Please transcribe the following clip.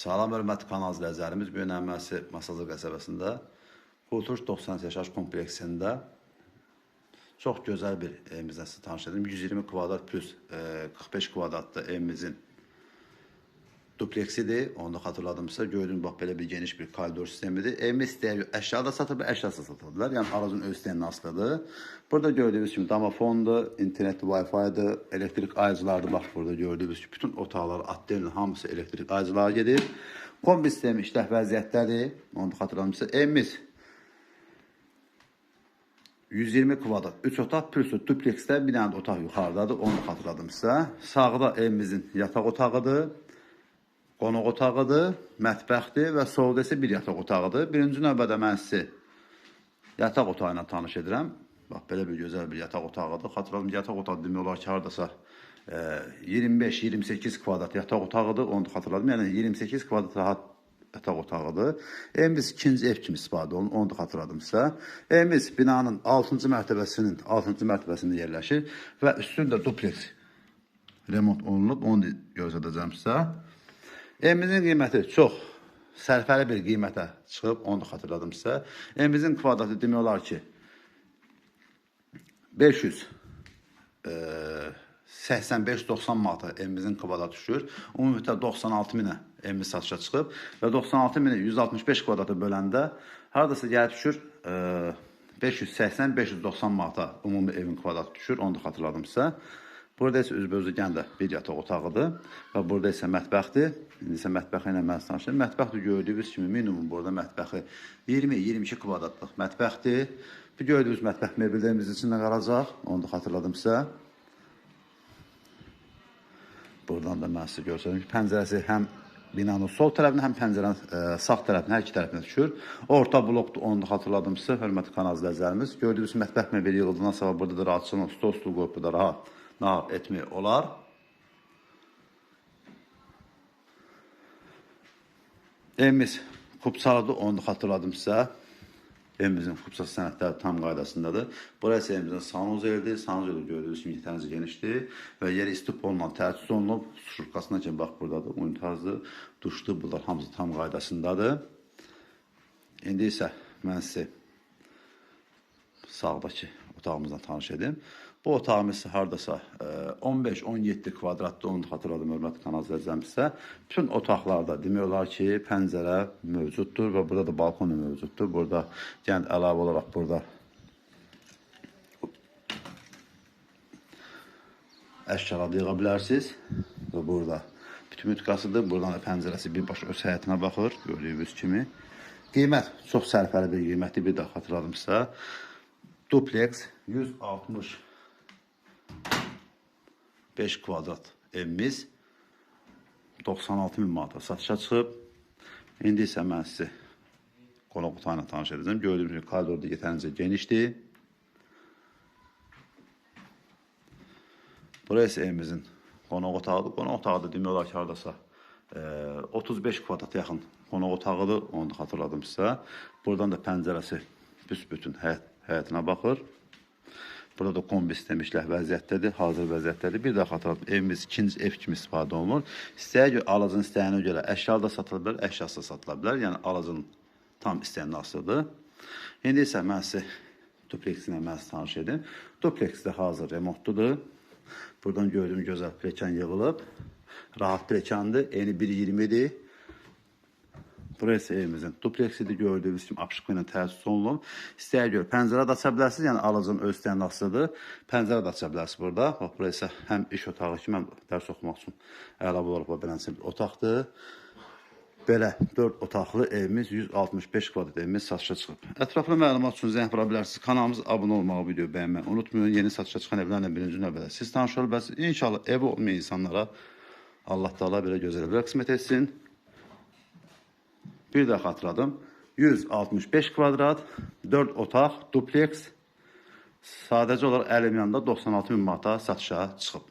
Salam hörmətli kanal izləyicilərimiz, bu gün əməsi Masazır qəsəbəsində Kultur 90 yaşayış kompleksində çox gözəl bir evimizlə sizə tanış edim. 120 kvadrat plus e, 45 kvadratlı evimizin Dupleksi de onu hatırladımsa gördüm bak böyle bir geniş bir koridor sistemidir. Evimi isteyen eşyada satılır, eşyasız satılırlar. Yani aracın özden aslıdır. Burada gördüğümüz gibi damafondu, internet wifi'dı, elektrik ayızlardı. Bak burada gördüğümüz gibi bütün otaqlar, atların hamısı elektrik ayızlara gedir. Kombi sistemi işləh vəziyyətləri, onu xatırlamışsa, evimiz 120 kvadrat 3 otaq plus dupleksdə bir dənə otaq yuxarıdadır. Onu xatırladımsa, sağda evimizin yataq otağıdır. Qonaq otağıdır, mətbəxdir və solda isə bir yataq otağıdır. Birinci növbədə mən sizi yataq otağı ilə tanış edirəm. Bax belə bir gözəl bir yataq otağıdır. Xatırladım yataq otağı demək olar ki, hardasa e, 25-28 kvadrat yataq otağıdır. Onu xatırladım. Yəni 28 kvadrat rahat yataq otağıdır. Evimiz ikinci ev kimi istifadə olunur. Onu da xatırladım sizə. Evimiz binanın 6-cı mərtəbəsinin 6-cı mərtəbəsində yerləşir və üstündə dupleks remont olunub. Onu da göstərəcəm sizə. Evimizin qiyməti çox sərfəli bir qiymətə çıxıb, onu da xatırladım sizə. Evimizin kvadratı demək olar ki, 500 e, 85-90 manata evimizin kvadratı düşür. Ümumiyyətlə 96 minə evimiz satışa çıxıb və 96 mini 165 kvadrata böləndə hardasa gəlib düşür e, 580-590 manata ümumi evin kvadratı düşür. Onu da xatırladım sizə. Burada isə üzbözü gəndə bir yataq otağıdır və burada isə mətbəxdir. İndi isə mətbəxi ilə mən danışıram. Mətbəx də gördüyünüz kimi minimum burada mətbəxi 20-22 kvadratlıq mətbəxdir. Bu gördüyünüz mətbəx mebellərimiz içində qalacaq. Onu da xatırladım sizə. Buradan da mən sizə göstərim ki, pəncərəsi həm binanın sol tərəfinə, həm pəncərənin ə, sağ tərəfinə, hər iki tərəfinə düşür. Orta blokdur, onu da xatırladım sizə, hörmətli kanal izləyicilərimiz. Gördüyünüz mətbəx mebeli yığıldığından sonra burada da rahatçılıq, stol, stul qoyub burada rahat nahab etmək olar. Evimiz Kupçalıdır, onu da xatırladım sizə. Evimizin Kupçası sənədləri tam qaydasındadır. Burası evimizin sanuz evidir. Sanuz evi gördüyünüz kimi yetərincə genişdir və yeri istif olunan təchiz olunub. Şurkasına ki, bax buradadır, unitazdır, duşdur, bunlar hamısı tam qaydasındadır. İndi isə mən sizə sağdakı otağımızla tanış edim. Bu otağımız hardasa e, 15-17 kvadratda onu xatırladım hörmətli kanal izləyicimizsə. Bütün otaqlarda demək olar ki, pəncərə mövcuddur və burada da balkon mövcuddur. Burada yəni əlavə olaraq burada əşyalar yığa bilərsiniz. Və burada bütün mütkasıdır. Buradan da pəncərəsi birbaşa öz həyətinə baxır, gördüyünüz kimi. Qiymət çox sərfəli bir qiymətdir. Bir də xatırladım sizə. Duplex 160 5 kvadrat evimiz 96 min manata satışa çıxıb. İndi isə mən sizi qonaq otağı ilə tanış edəcəm. Gördüyünüz kimi koridor da yetərincə genişdir. Burası evimizin qonaq otağıdır. Qonaq otağı da demək olar ki, hardasa e, 35 kvadrat yaxın qonaq otağıdır. Onu da xatırladım sizə. Buradan da pəncərəsi büsbütün həyət, həyətinə baxır. Burada da kombi sistemi işləh vəziyyətdədir, hazır vəziyyətdədir. Bir də xatırladım, evimiz ikinci ev kimi istifadə olunur. İstəyə görə alıcının istəyinə görə əşya da satıla bilər, əşyası da satıla bilər. Yəni alıcının tam istəyinin asılıdır. İndi isə mən sizə dupleksinə mən sizə tanış edim. Dupleks də hazır remontludur. Buradan gördüyüm gözəl plekan yığılıb. Rahat plekandır. Eni 1.20-dir. Burası evimizin dupleksidir gördüyünüz kimi apışıq ilə təsis olunub. İstəyə görə pəncərə də aça bilərsiniz, yəni alıcının öz istəyinin asılıdır. Pəncərə də aça bilərsiniz burada. Bax burası həm iş otağı kimi, həm dərs oxumaq üçün əlavə olaraq bu beləncə bir otaqdır. Belə 4 otaqlı evimiz 165 kvadrat evimiz satışa çıxıb. Ətraflı məlumat üçün zəng vura bilərsiniz. Kanalımıza abunə olmağı, video bəyənməyi unutmayın. Yeni satışa çıxan evlərlə birinci növbədə siz tanış ola bilərsiniz. İnşallah evi olmayan insanlara Allah Taala belə gözəl evlər qismət etsin. Bir də xatırladım. 165 kvadrat, 4 otaq, dupleks. Sadəcə olaraq əlim yanında 96 min manata satışa çıxıb.